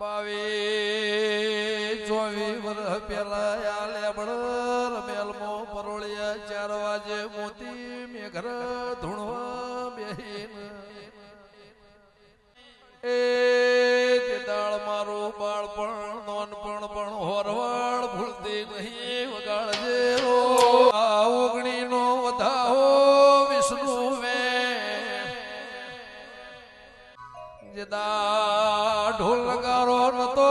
બાવી ચોવી વર્ષ પેલા આ લેબડ મેલમો પરોળિયા ચાર વાજે મોતી મેઘર ધૂણવા એ દાળ મારું બાળપણ, નોનપણ પણ હોરવાળ ભૂલતી નહીં વગાડજે ઢોલ નગારો નતો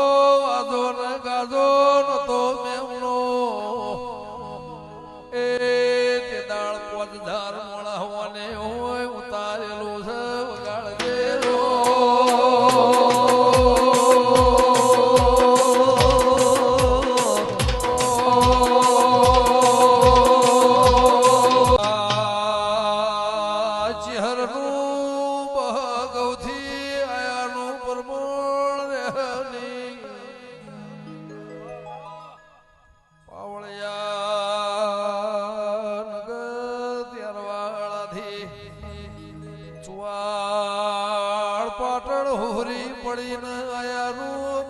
ચુવાડ પાટણ હોરી પડીને આયાનું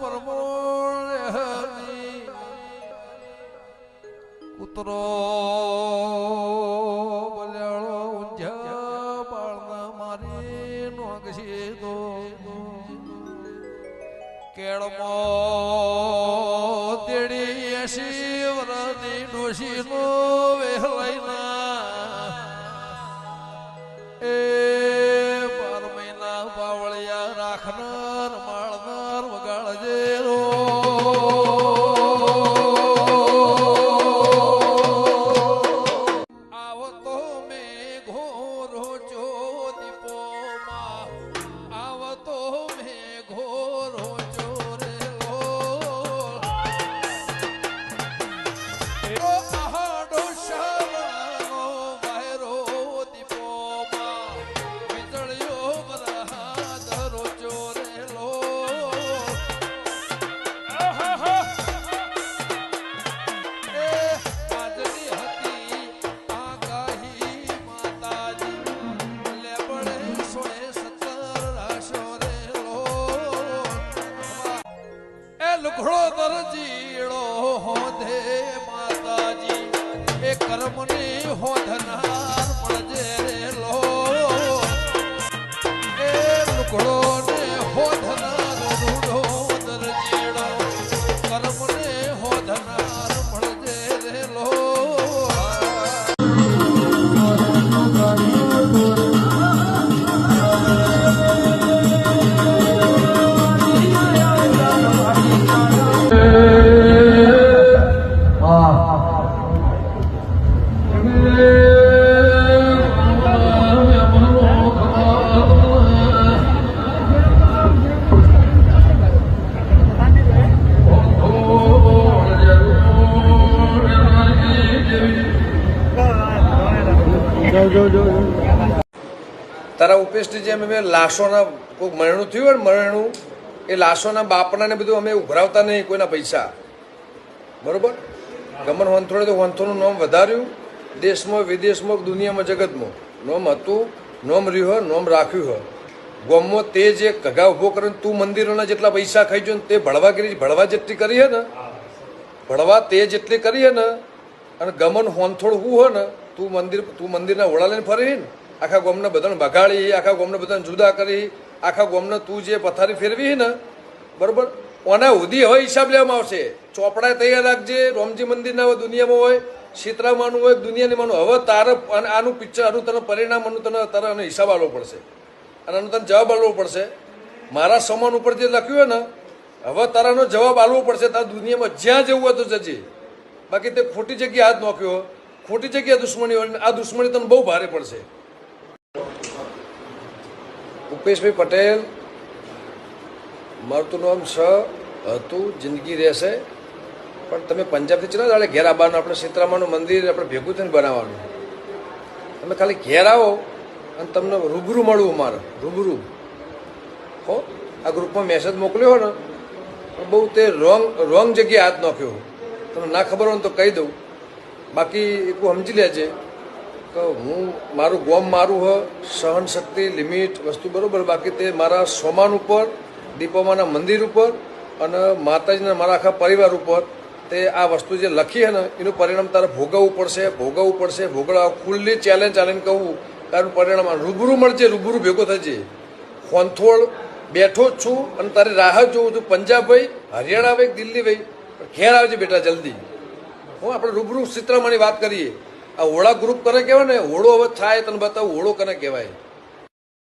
રહેની કૂતરો બલ્યાળો ઊંઝા બાળના મારી નોગશી તો. કેળમો તેડી એસી વરની ડોશીનો વહેલાઈના તારા ઉપેશની જેમ અમે લાશોના કોઈ મરણું થયું હોય ને મરણું, એ લાશોના બાપના ને બધું અમે ઉઘરાવતા નહીં કોઈના પૈસા. બરોબર? ગમન વંથોડે તો વંથોનું નામ વધાર્યું. દેશમાં, વિદેશમાં, દુનિયામાં, જગતમાં. નોમ હતું, નોમ રહ્યું હોય, નોમ રાખ્યું હોય. ગોમમાં તે જે કગા ઊભો કરીને તું મંદિરોના જેટલા પૈસા ખાઈ જો ને તે ભળવાગીરી, ભળવા જેટલી કરી હે ને? ભળવા તે જેટલી કરી હે ને? અને ગમન હોનથોડ હું હોય ને તું મંદિર તું મંદિરના ઓળા લઈને ફરી ને? આખા ગોમને બધાને ભગાડી આખા ગોમને બધાને જુદા કરી, આખા ગોમને તું જે પથારી ફેરવી ને, બરોબર? ઓના ઉધી હવે હિસાબ લેવામાં આવશે. ચોપડા તૈયાર રાખજે, રોમજી મંદિરના દુનિયામાં હોય સીતરામાનું હોય દુનિયાની માનું હવે તારે આનું પિક્ચર આનું તને પરિણામ, આનું તને તારે આનો હિસાબ આપવો પડશે. અને આનો તને જવાબ આપવો પડશે. મારા સમાન ઉપર જે લખ્યું હોય ને, હવે તારાનો જવાબ આપવો પડશે. તારા દુનિયામાં જ્યાં જવું હોય તો જજે. બાકી તે ખોટી જગ્યાએ હાથ નોખ્યો. ખોટી જગ્યાએ દુશ્મની હોય આ દુશ્મની તમને બહુ ભારે પડશે. ઉપેશભાઈ પટેલ, મારું નામ સ હતું, જિંદગી રહેશે. પણ તમે પંજાબથી ચલા દાડે ઘેર આવવાનું આપણે સીતરામાનું મંદિર આપણે ભેગું થઈને બનાવવાનું. તમે ખાલી ઘેર આવો અને તમને રૂબરૂ મળવું મારે રૂબરૂ. હો, આ ગ્રુપમાં મેસેજ મોકલ્યો ને બહુ તે રોંગ રોંગ જગ્યાએ હાથ નાખ્યો. તમને ના ખબર હોય તો કહી દઉં. બાકી એક સમજી લેજે કે હું, મારું ગોમ મારું હ, સહન શક્તિ, લિમિટ, વસ્તુ બરાબર, બાકી તે મારા સોમાન ઉપર, દીપોમાના મંદિર ઉપર અને માતાજીના મારા આખા પરિવાર ઉપર તે આ વસ્તુ જે લખી છે ને, એનું પરિણામ તારે ભોગવવું પડશે ભોગવવું પડશે ભોગવવા ખુલ્લી ચેલેન્જ ચાલીને કહું તારું પરિણામ રૂબરૂ મળજે, રૂબરૂ ભેગો થજે. ખોંથોળ બેઠો જ છું અને તારી રાહ જ જોઉં છું. પંજાબ ભાઈ હરિયાણા ભાઈ દિલ્હી ભાઈ ઘેર આવજે બેટા જલ્દી. હું આપણે રૂબરૂ ચિત્રમાંની વાત કરીએ. આ હોળા ગ્રુપ કને કહેવાય ને? હોળો હવે થાય તને બતાવું હોળો કને કહેવાય.